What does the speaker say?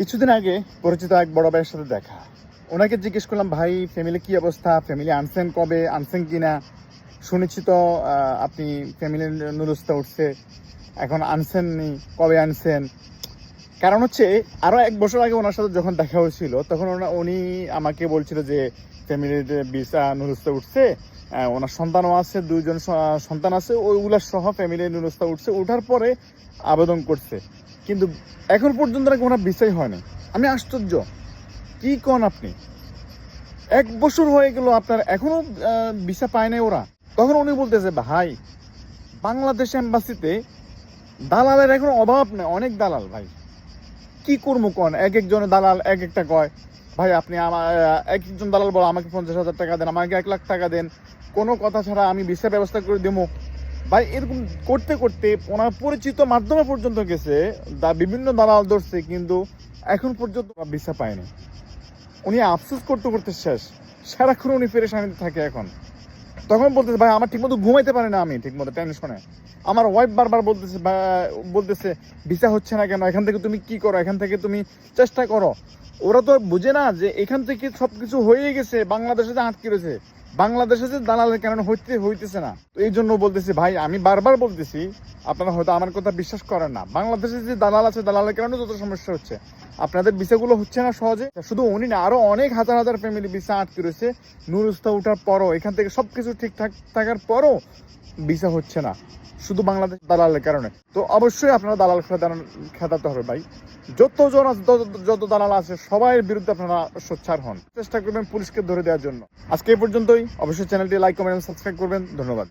কিছুদিন আগে পরিচিত এক বড় ভাইয়ের সাথে দেখা। ওনাকে জিজ্ঞেস করলাম, ভাই ফ্যামিলি কি অবস্থা? ফ্যামিলি আনছেন কবে? আনছেন কি না? শুনেছি তো আপনি ফ্যামিলির নুরস্তা উঠছে। এখন আনছেন নি কবে আনছেন? কারণ হচ্ছে আরও এক বছর আগে ওনার সাথে যখন দেখা হয়েছিল, তখন ওনা- উনি আমাকে বলছিল যে ফ্যামিলির ভিসা নুরস্তা উঠছে। ওনার সন্তানও আছে, দুইজন স- সন্তান আছে, ওইগুলা সহ ফ্যামিলির নুরস্তা উঠছে। ওঠার পরে আবেদন করছে। কিন্তু এখন পর্যন্ত নাকি ওনার বিষয় হয়নি আমি আশ্চর্য। কি কন আপনি? এক বছর হয়ে গেল আপনার এখনও ভিসা পায় নাই ওরা। তখন উনি বলতেছে, ভাই, বাংলাদেশ এম্বাসিতে দালালের এখন অভাব নেই, অনেক দালাল ভাই। কি করব কন? এক একজন দালাল এক একটা কয়, ভাই, আপনি আমার এক একজন দালাল বলো আমাকে পঞ্চাশ হাজার টাকা দেন, আমাকে এক লাখ টাকা দেন। কোনো কথা ছাড়া আমি ভিসা ব্যবস্থা করে দেবো। ভাই, এরকম করতে করতে ওনার পরিচিত মাধ্যমে পর্যন্ত গেছে, দা বিভিন্ন দালাল ধরছে, কিন্তু এখন পর্যন্ত ভিসা পায়নি। উনি আফসোস করতে করতে শেষ। সারাক্ষণ উনি পেরেশানিতে থাকে এখন। তখন বলতেছে, ভাই, আমার ঠিকমতো ঘুমাইতে পারে না আমি, ঠিকমতো টেনশনে। আমার ওয়াইফ বারবার বলতেছে বলতেছে, ভিসা হচ্ছে না কেন? এখান থেকে তুমি কি করো? এখান থেকে তুমি চেষ্টা করো। ওরা তো বুঝে না যে এখান থেকে সবকিছু হয়ে গেছে, বাংলাদেশে যে আটকে রয়েছে। বাংলাদেশে যে দালালের কারণে হইতে হইতেছে না। তো এই জন্য বলতেছি ভাই আমি বারবার বলতেছি আপনারা হয়তো আমার কথা বিশ্বাস করেন না। বাংলাদেশে যে দালাল আছে দালালের কারণে যত সমস্যা হচ্ছে আপনাদের ভিসাগুলো হচ্ছে না সহজে? শুধু উনি না আরও অনেক হাজার হাজার ফ্যামিলি ভিসা আটকে রয়েছে। নুরুস্তা উঠার পরও এখান থেকে সবকিছু ঠিকঠাক থাকার পরও ভিসা হচ্ছে না শুধু বাংলাদেশ দালালের কারণে। তো অবশ্যই আপনারা দালাল খেদাতে হবে ভাই। যত যতজন আছে, যত- দালাল আছে সবাই বিরুদ্ধে আপনারা সোচ্চার হন। চেষ্টা করবেন পুলিশকে ধরে দেওয়ার জন্য। আজকে এই পর্যন্তই। অবশ্যই চ্যানেলটি লাইক কমেন্ট এবং সাবস্ক্রাইব করবেন। ধন্যবাদ।